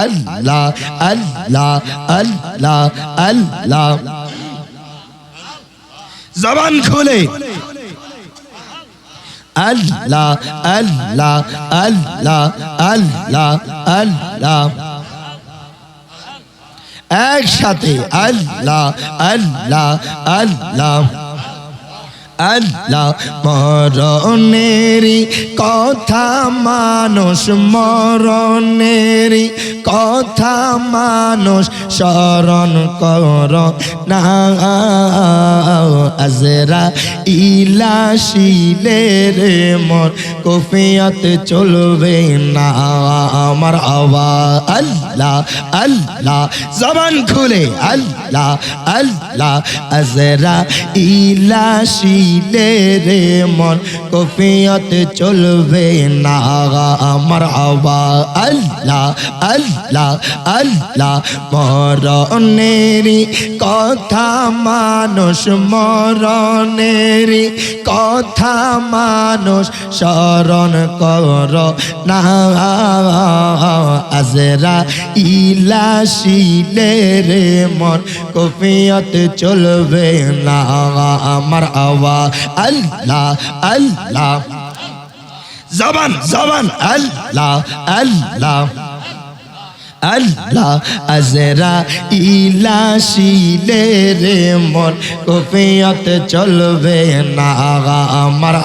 আল্লাহ আল্লাহ আল্লাহ আল্লাহ। জবান খুলে। আল্লাহ আল্লাহ আল্লাহ আল্লাহ আল্লাহ। একসাথে আল্লাহ আল্লাহ আল্লাহ। আল্লাহ মরণেরই কথা মানুষ মরণেরই কথা মানুষ স্মরণ কর না। আজরা ইলাশিলে রে মর কফিয়ত চলবে না। আমার আওয়া আল্লাহ আল্লাহ, জবান খুলে, আল্লাহ আল্লাহ, আজরা ইলাশিলে রে মন, কফিয়ত চলবে না আমার আওয়া আল্লাহ আল্লাহ আল্লাহ, মরণেরই কথা মানুষ, মরণেরই কথা মানুষ স্মরণ কর না। আজরা ইলাশিলে রে মন, কফিয়ত চলবে না আমার আওয়া আল্লাহ আল্লাহ। জবান জবান আল্লাহ আল্লাহ। আল্লাহ আজরা ইলাশিলে রে মন, কফিয়ত চলবে না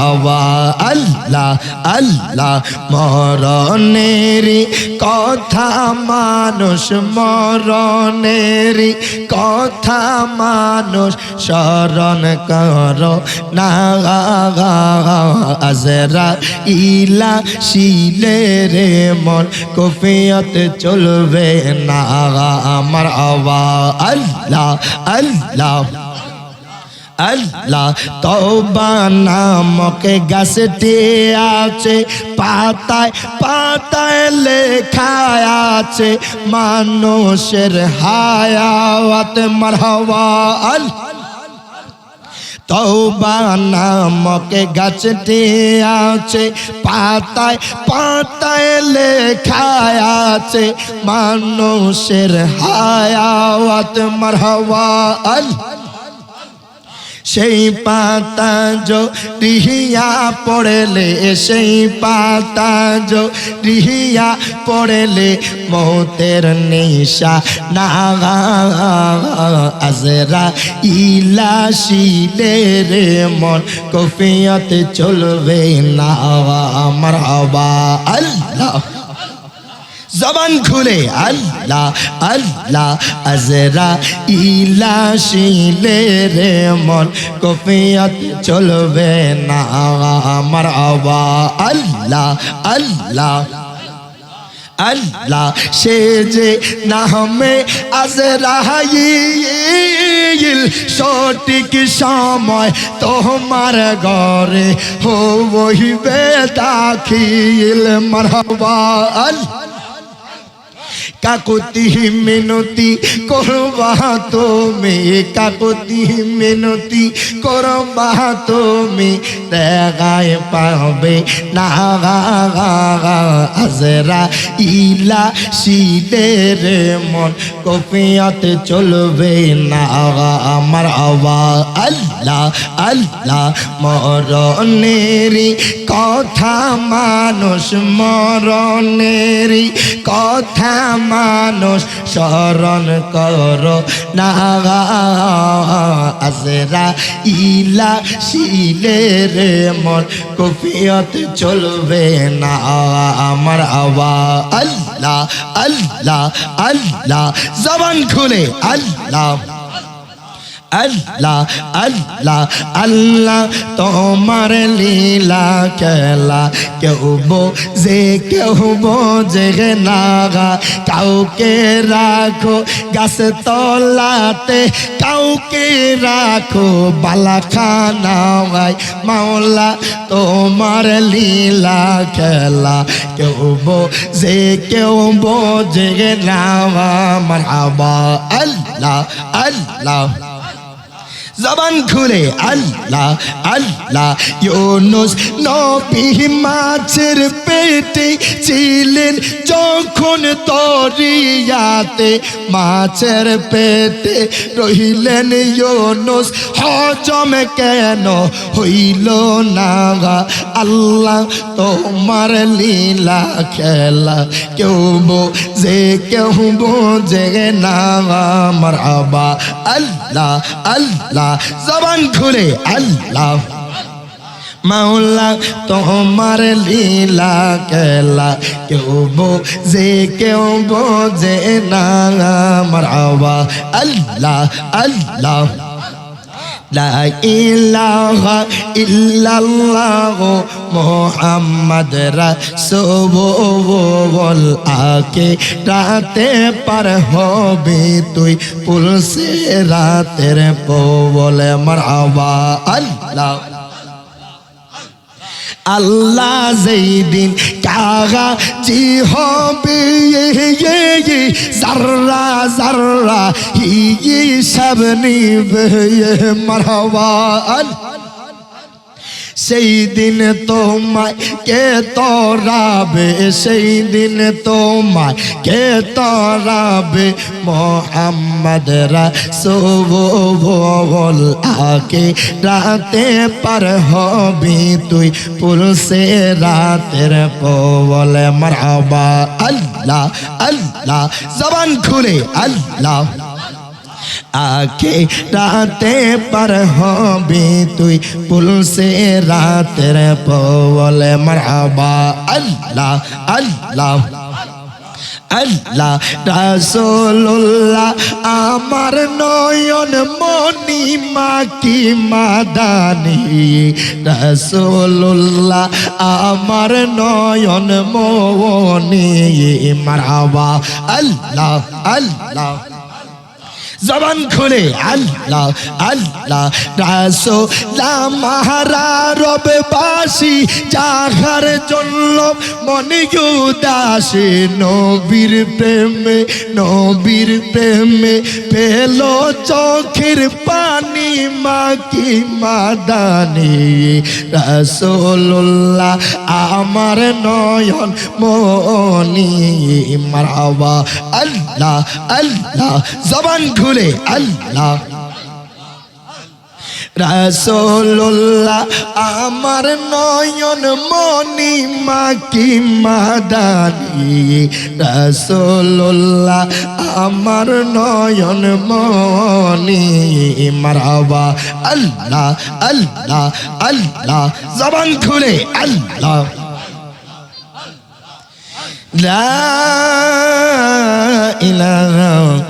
আওয়া আল্লাহ আল্লাহ মরণেরই কথা মানুষ মরণেরই কথা মানুষ স্মরণ কর না আজরা ইলা শিলে রে মন, কফিয়ত চলবে না আমার আওয়া আল্লাহ আল্লাহ আল্লাহ, তওবা নামকে গাছটি আছে, পাতায় পাতায় লেখা আছে, মানুষের হায়াত মারহাওয়া আল্লাহ নামক গাছটি আছে পাতায় পাতায় লেখা আছে মানুষের হায়াত মারহাওয়া আল্লাহ। সেই পাতা যো রিহিয়া পড়লে, সেই পাতা যো রিহিয়া পড়লে মৌতের নিশা না। আজরা ইলাশিলে রে মন কফিয়ত চলবে না। আমার হবা আল্লাহ। জবান খুলে আল্লাহ আল্লাহ আজরা ইলাশিলে রে মন কফিয়ত চলবে না। আমার আওয়া আল্লাহ আল্লাহ আল্লাহ, সে যে নামে আজরাইল, সঠিক সময় তোমার ঘরে হো বহিবে দাখিল। মারহাবা, আল্লাহ। কাকুতি মিনতি করবা তুমি, কাকুতি মিনতি করবা তুমি, দেখায় পাবে না আজরা ইলা শীতের মন। কপিয়াত চলবে না, আমার আওয়া আল্লাহ আল্লাহ মরণেরই কথা, মানুষ মরণেরই কথা মানুষ শরণ কর না। আজরা ইলা শিলে রে মন কফিয়ত চলবে না। আমার আবা আল্লাহ আল্লাহ আল্লাহ। জবান খুলে, আল্লাহ। আল্লাহ আল্লাহ আল্লাহ তোমার লীলা খেলা। কেউ বোঝে কেউ বোঝে না কাউকে রাখো গাছ তলাতে, কাউকে রাখো বালাখানা ভাই। মাওলা, তোমার লীলা খেলা। কেউ বোঝে কেউ বোঝে না মারহাবা, আল্লাহ আল্লাহ। জবান খুলে, আল্লাহ আল্লাহ, ইউনুস নবী মাছের পেটে ছিলেন, যখন তরিয়াতে মাছের পেটে রহিলেন ইউনুস, হজম কেন হইল না আল্লাহ, তোমার লীলা খেলা কেউ বোঝে কেউ বোঝে না আমার আবা আল্লাহ আল্লাহ জবান খুলে আল্লাহ। মাওলা, তোমার লীলা কেলা, কেউ বোঝে কেউ বোঝে না মারাবা আল্লাহ আল্লাহ। লা ইলাহা ইল্লাল্লাহ মোহাম্মদ রাসূল আকে রাতে পার হবে তুই, পুলসে রাতের পোবলে মারহাবা আল্লাহ। আল্লাহ যেই দিন কাগা জি হবে জাররা জাররা হি সব নিবে মারবা আল্লাহ সেই দিন তোমায় কে তরাবে? সেই দিন তোমায় কে তরাবে? মোহাম্মদ রাসূল আকে রাতে পার হবি তুই পুরুষে রাতের পবল মারহাবা। আল্লাহ আল্লাহ, জবান খুলে, আল্লাহ। আকে রাতে পার হবি তুই, পুলসে রাতের পবলে মারহাবা। আল্লাহ আল্লাহ আল্লাহ, রাসূলুল্লাহ, আমার নয়ন মনি মাকি মাদানি। রাসূলুল্লাহ, আমার নয়ন মনি মারহাবা। আল্লাহ আল্লাহ। জবান খুলে, আল্লাহ আল্লাহ রাসোলা মাহারা রবে বাসি যাহার জন্য মনে উদাসে, নবীর প্রেমে নবীর প্রেমে পেল চোখের পানি মা মাকি মাদানি। রাসোল্লাহ আমার নয়ন মনি মারাবা আল্লাহ আল্লাহ, জবান খুলে। রসুলে আল্লাহ। রাসোল্লাহ আমার নয়ন মনি মাকি মাদানি। রাসোল্লাহ আমার নয়ন মনি মারাবা। আল্লাহ আল্লাহ আল্লাহ, জবান খুলে আল্লাহ। লা ইলাহা